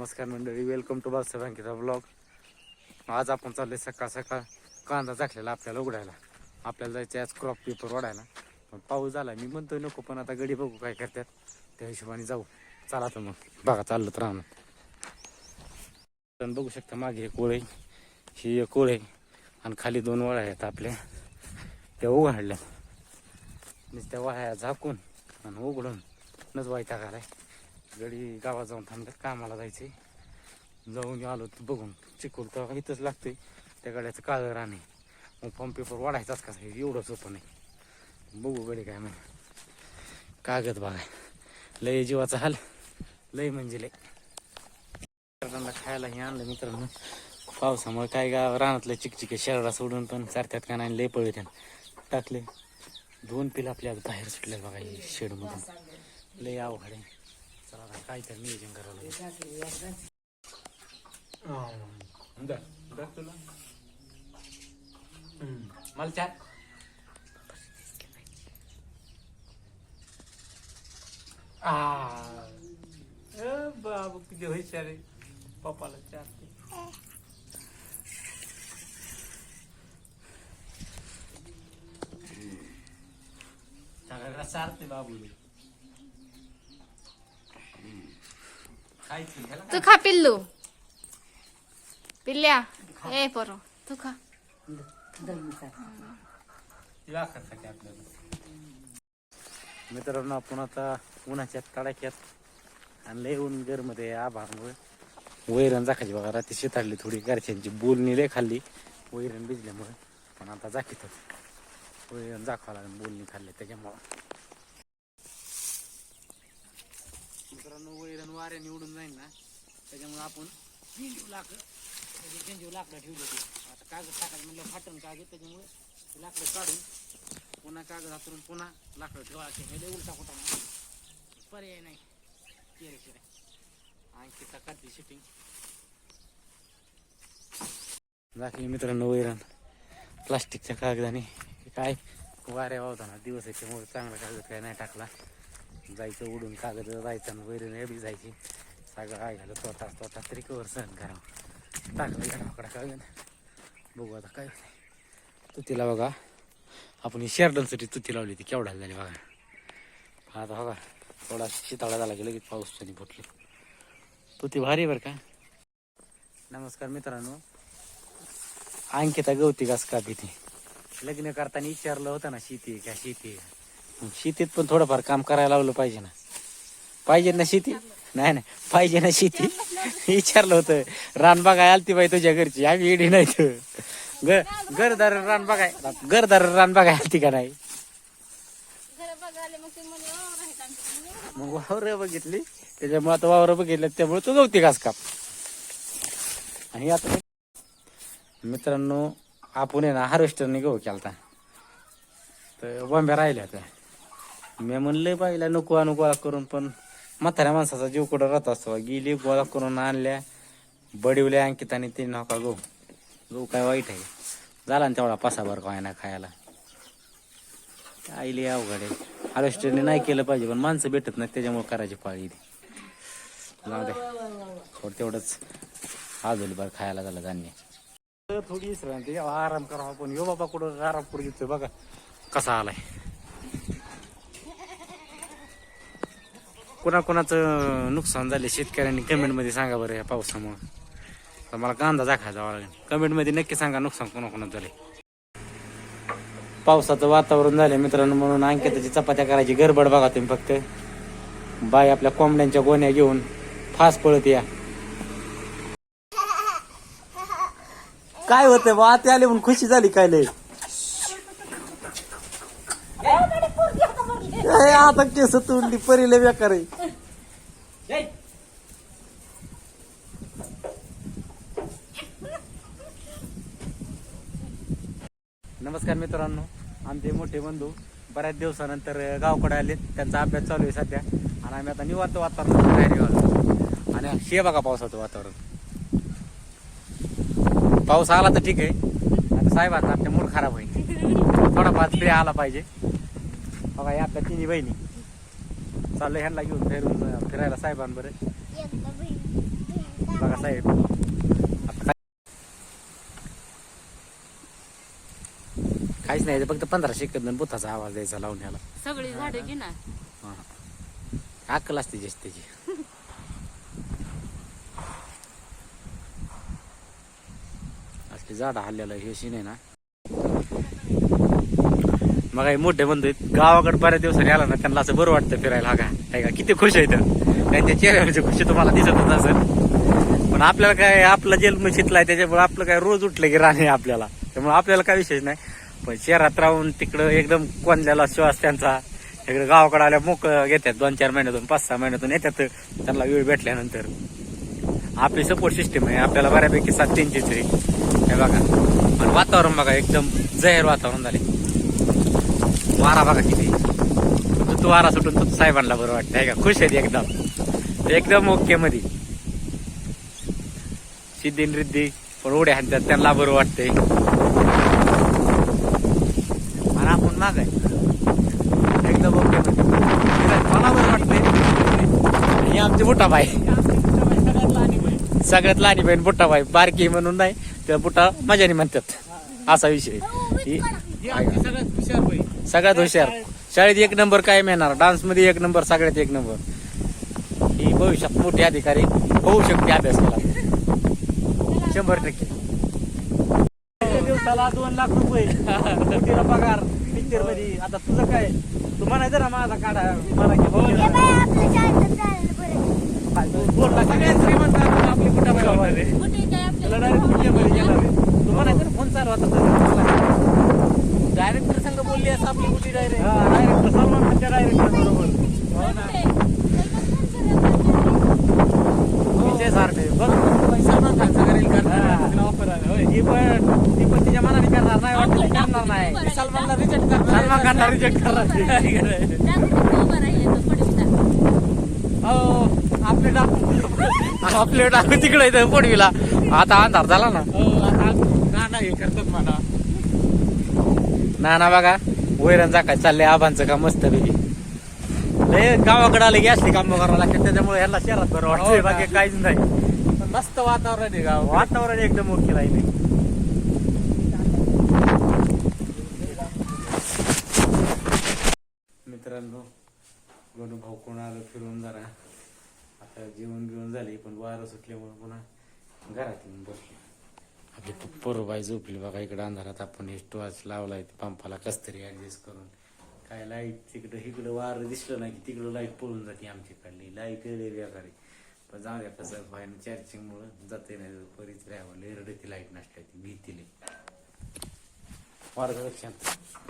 नमस्कार मंडळी welcome to बादशा बँकेचा ब्लॉग आज आपण चाललोय सकाळ सकाळ कांदा झाकलेला आपल्याला उघडायला. आपल्याला जायचं आज क्रॉप पेपर वाढायला. पण पाऊस झाला मी म्हणतोय नको पण आता गडी बघू काय करतात त्या हिशोबाने जाऊ. चला तर मग. बघा चाललं तर राहणं पण बघू शकता मागे एक ओळ ही एक ओळ आहे. आणि खाली दोन वळ्या आहेत आपल्या. त्या उघडल्या. त्या वळ्या झाकून आणि उघडून. नच वायता घालाय. गडी गावात जाऊन थांबतात कामाला जायचे जाऊन आलो तर बघून. चिकूल तर इथंच लागतंय. त्या गाड्याचं काळं राणे मग फॉर्म पेपर वाढायचाच कसा हे एवढं सोपं नाही. बघू गडी काय म्हणे कागद बघा लय जीवाचा हाल. लय म्हणजे लय. मित्रांना खायला हे आणलं मित्रांनो. पावसामुळे काय गाव रानातलं चिकचिके शरडा सोडून पण सारख्यात का नाही लय पळत टाकले. दोन पिल आपल्या बाहेर सुटले बघा हे शेडमधून. लय अवघड आहे. चला आता काय तर नियोजन करावं लागेल हं, दर, दर तुला. हं, मला चार आ ए बाबू किती हुशार आहे पप्पाला चार दे. चांगला चारते बाबू खायचं तू खा पिल्लू. पिल्ल्या ए पोरो तू खा. मित्रांनो आपण आता उन्हाच्या तडाख्यात आणि लय ऊन गरमध्ये आभारमुळे वैरण जाखायची बघा रात्री शेताडली थोडी घरच्यांची बोलणी लय खाल्ली. वैरण भिजल्यामुळे. पण आता जाकीतच वैरण जाखावं लागेल बोलणी खाल्ली त्याच्यामुळं. वाऱ्या निवडून जाईल ना त्याच्यामुळे आपण झेंजीव लाकडं त्याची झेंजीव लाकडं ठेवली होती. आता कागद टाकायचं म्हणलं फाटण कागद त्याच्यामुळे ते लाकडं काढून पुन्हा कागद हातरून पुन्हा लाकडं ठेवायचे हे लय उलटा कुठा पर्याय नाही. केल्याशिवाय आणखी करते शिटिंग दाखली मित्रांनो वैरण. प्लास्टिकच्या कागदाने काय वाऱ्या वावताना दिवस आहे त्यामुळे चांगला कागद काय नाही टाकला. जायचं उडून कागद जायचं आणि वैरण एवढी जायची. सगळं काय झालं? स्वतः स्वतः तरी कवर सहन करावं. टाकलं या ढोकडा कागद बघू आता काय तुतीला बघा. आपण ही शेरडनसाठी तुती लावली ती केवढा झाली बघा. आता बघा. थोडा शिताळा झाला की लगेच पाऊस त्यांनी फुटली. तुती भारी बरं का? नमस्कार मित्रांनो. अंकिता गवती घास का भीती लग्न करताना विचारलं होतं ना शेती का? शेती का? शेतीत पण थोडंफार काम करायला लावलं पाहिजे ना. पाहिजे ना शेती? नाही नाही. पाहिजे ना शेती? विचारलं होतं. रान बघाय आलती बाई तुझ्या घरची. आम्ही येडी नाही तर. घर घरदार रान बघाय घरदार रान बघाय आलती का नाही? मग वावर बघितली. त्याच्यामुळे आता वावर बघितलं. त्यामुळे तू गवती घास काप. आणि आता मित्रांनो आपण आहे ना हार्वेस्टरने गहू केलता. तर बॉम्ब्या राहिल्या त्या. मी म्हणलं बाईला नको आणू गोळा करून पण म्हाताऱ्या माणसाचा जीव कुठं राहत असतो गेली गोळा करून आणल्या बडिवल्या अंकिताने ते नका गहू. गहू काय वाईट आहे. झाला ना तेवढा पासा काय ना खायला. आईली अवघड आहे. हार्वेस्टरने नाही केलं पाहिजे पण माणसं भेटत नाही त्याच्यामुळे करायची पाळी ती जाऊ दे. थोडं तेवढंच आजोली बरं खायला झालं धान्य. थोडी विश्रांती आराम करावा पण यो बाबा कुठं आराम करू देतोय बघा. कसा आलाय. कोणाकोणाचं नुकसान झाले शेतकऱ्यांनी कमेंटमध्ये सांगा बरं या पावसामुळे. तर मला कांदा दाखवा जावा लागेल? कमेंटमध्ये नक्की सांगा नुकसान कोणाकोणाचं झाले पावसाचं वातावरण झालं मित्रांनो म्हणून अंकिताची चपात्या करायची गडबड बघा तुम्ही फक्त. बाय आपल्या कोंबड्यांच्या गोण्या घेऊन फास पळत या. काय होतं बा? ते आले म्हणून खुशी झाली काय लय? ए, आता केस तोडली परीले बेकार आहे. नमस्कार मित्रांनो आमचे मोठे बंधू बऱ्याच दिवसानंतर गावकडे आले त्यांचा अभ्यास चालू आहे सध्या. आणि आम्ही आता निवांत वातावरण तयारी आलो. आणि हे बघा पावसाचं वातावरण. पाऊस आला तर ठीक आहे. आता साहेबांचा आमच्या मूड खराब होईल. थोडा पाच पिढ्या आला पाहिजे. बघा या आपल्या तिन्ही बहिणी. चाललं ह्यांना घेऊन फिरून फिरायला साहेबांबरोबर. बघा साहेब. आता काहीच नाही फक्त पंधरा सेकंद बुथाचा आवाज द्यायचा लावण्याला. सगळी झाडं घे ना अक्कल असते जास्त त्याची. असली झाडं हल्ल्याला हे शीन आहे ना. मग हे मोठे बंधू आहेत. गावाकडे बऱ्याच दिवसांनी आला ना त्यांना असं बरं वाटतं फिरायला. हा का? का? किती खुश आहेत. त्यांच्या चेहऱ्यावरची म्हणजे खुशी तुम्हाला दिसतच असेल पण आपल्याला काय आपला जन्म शितलाय त्याच्यामुळे आपलं काय रोज उठलं की राणे आपल्याला. त्यामुळे आपल्याला काय विशेष नाही. पण शहरात राहून तिकडं एकदम कोंदलेला श्वास त्यांचा. इकडे गावाकडे आल्या मोक घेतात. दोन चार महिन्यातून पाच सहा महिन्यातून येतात. त्यांना वेळ भेटल्यानंतर. आपली सपोर्ट सिस्टीम आहे. आपल्याला बऱ्यापैकी सात तीनची आहे. हे बघा. आणि वातावरण बघा एकदम जहर वातावरण झाले वारा बघा किती. तू वारा सुटून तू साहेबांना बरं वाटतं आहे का? खुश आहेत एकदम. एकदम ओके मध्ये. सिद्धी रिद्धी पण उड्या हाणतात त्यांना बरं वाटतंय. आणि आपण माग आहे. एकदम ओके मध्ये. मला बरं वाटतंय. ही आमची मोठा बाई. सगळ्यात लहानी बहीण बुट्टा बाई. बारकी म्हणून नाही त्या बुट्टा मजाने म्हणतात. असा विषय ही- सगळ्यात हुशार. शाळेत एक नंबर काय मिळणार डान्समध्ये एक नंबर सगळ्यात एक नंबर. ही भविष्यात मोठी अधिकारी होऊ शकते अभ्यास केला शंभर टक्के. दिवसाला दोन लाख रुपये. तिला पगार पिक्चरमध्ये. आता तुझं काय? तू म्हणायचं ना माझा काढा. मला की दोन लाख सगळ्यात श्रीमंत आपली कुठं तुला डायरेक्ट पिक्चरमध्ये गेला तू म्हणायचं ना फोन चालू आता बोलली असं आपली डायरेक्ट डायरेक्टर सलमान खानच्या डायरेक्टर बरोबर. विजय सारखे. बघ. सलमान खानचं करेल करणार ही. पण ती पण तिच्या मनाने करणार नाही करणार नाही. सलमानला रिजेक्ट करणार सलमान खानला रिजेक्ट करणार हो आपले टाकू आपले तिकडे इथं पोडवीला आता अंधार झाला ना. हे करतात मला ना ना बघा. वैरण जाकाय चाललंय आबांचं का मस्त पैकी. लय गावाकडे आले की असली काम करावं लागतात त्याच्यामुळे ह्याला शहरात बरं वाटतंय हो? बाकी काहीच नाही. पण मस्त वातावरण आहे गाव. वातावरण एकदम ओके राहिले मित्रांनो गणू भाऊ कोण आलं फिरून जरा. आता जेवण बिवण झाले पण वारं सुटल्यामुळे पुन्हा घरात येऊन बसलो आपली पोरबाई झोपली बघा इकडं अंधारात आपण हे टॉर्च लावलाय पंपाला कस तरी ऍडजस्ट करून. काय लाइट तिकडं इकडं वारं दिसलं नाही की तिकडं लाइट पळून जाते आमच्याकडली. लाइट बेकारी पण जाऊ द्या कसं व्हायला चार्जिंग मुळे जाते नाही बरीच राहावं. लेरडती लाइट नसल्या ती भीतीले. वारं शांत